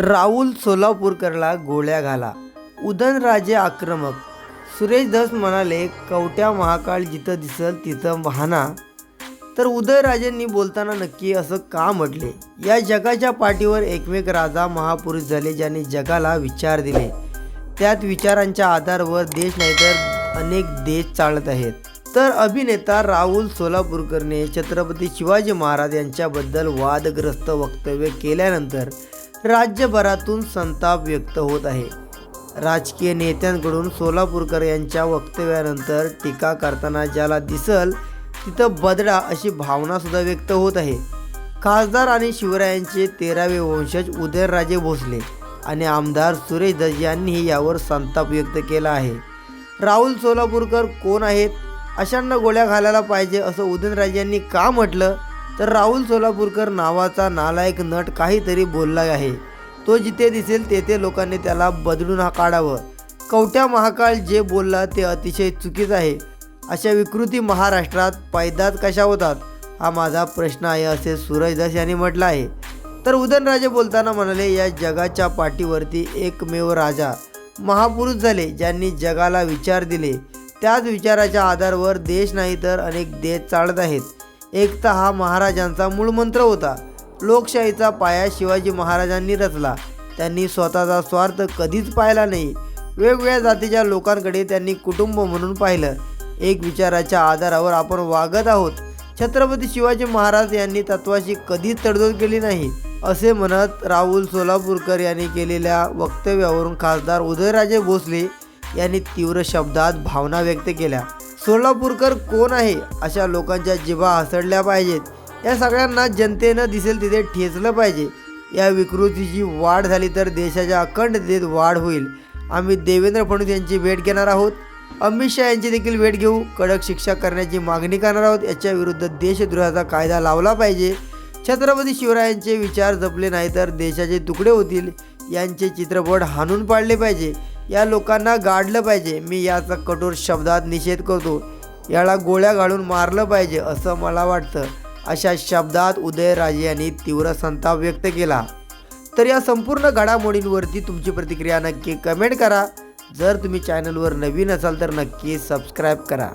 राहुल सोलापूरकरला गोळ्या घाला. उदनराजे आक्रमक. सुरेश धस म्हणाले कवट्या महाकाळ जिथं दिसल तिथं वाहना. तर उदयराजेंनी बोलताना नक्की असं का म्हटले? या जगाच्या पाठीवर एकमेक राजा महापुरुष झाले ज्याने जगाला विचार दिले. त्यात विचारांच्या आधारवर देश नाही तर अनेक देश चालत आहेत. तर अभिनेता राहुल सोलापूरकरने छत्रपती शिवाजी महाराज यांच्याबद्दल वादग्रस्त वक्तव्य केल्यानंतर राज्यभरातून संताप व्यक्त होत आहे. राजकीय नेत्यांकडून सोलापूरकर यांच्या वक्तव्यानंतर टीका करताना ज्याला दिसल तिथं बदडा अशी भावनासुद्धा व्यक्त होत आहे. खासदार आणि शिवरायांचे तेरावे वंशज उदयनराजे भोसले आणि आमदार सुरेश दज यांनीही यावर संताप व्यक्त केला आहे. राहुल सोलापूरकर कोण आहेत? अशांना गोळ्या घालायला पाहिजे असं उदयनराजे यांनी का म्हटलं? तर राहुल सोलापूरकर नावाचा नालायक नट काहीतरी बोलला आहे. तो जिथे दिसेल तेथे लोकांनी त्याला बदलून हा काढावं. कवट्या महाकाळ जे बोलला ते अतिशय चुकीचं आहे. अशा विकृती महाराष्ट्रात पैदात कशा होतात? हा माझा प्रश्न आहे असे सूरज दास यांनी म्हटलं आहे. तर उदयनराजे बोलताना म्हणाले या जगाच्या पाठीवरती एकमेव राजा. महापुरुष झाले ज्यांनी जगाला विचार दिले. त्याच विचाराच्या आधारवर देश नाही तर अनेक देश चालत आहेत. एकता हा महाराजांचा मूळ मंत्र होता. लोकशाहीचा पाया शिवाजी महाराजांनी रचला. त्यांनी स्वतःचा स्वार्थ कधीच पाहिला नाही. वेगवेगळ्या जातीच्या लोकांकडे त्यांनी कुटुंब म्हणून पाहिलं. एक विचाराच्या आधारावर आपण वागत आहोत. छत्रपती शिवाजी महाराज यांनी तत्वाशी कधीच तडजोड केली नाही. असे म्हणत राहुल सोलापूरकर यांनी केलेल्या वक्तव्यावरून खासदार उदयराजे भोसले यांनी तीव्र शब्दात भावना व्यक्त केल्या. सोलापूरकर कोण आहे अशा लोकांच्या जिभा हसडल्या पाहिजेत? या सगळ्यांना जनतेनं दिसेल तिथे ठेचलं पाहिजे. या विकृतीची वाढ झाली तर देशाच्या अखंडतेत वाढ होईल. आम्ही देवेंद्र फडणवीस यांची भेट घेणार आहोत. अमित शहा यांची देखील भेट घेऊ. कडक शिक्षा करण्याची मागणी करणार आहोत. याच्या विरुद्ध देशद्रोहाचा कायदा लावला पाहिजे. छत्रपती शिवरायांचे विचार जपले नाही तर देशाचे तुकडे होतील. यांचे चित्रपट हाणून पाडले पाहिजे. या लोकांना गाडलं पाहिजे. मी याचा कठोर शब्दात निषेध करतो. याला गोळ्या घालून मारलं पाहिजे असं मला वाटतं. अशा शब्दात उदयराजे यांनी तीव्र संताप व्यक्त केला. तर या संपूर्ण घडामोडींवरती तुमची प्रतिक्रिया नक्की कमेंट करा. जर तुम्ही चॅनलवर नवीन असाल तर नक्की सबस्क्राईब करा.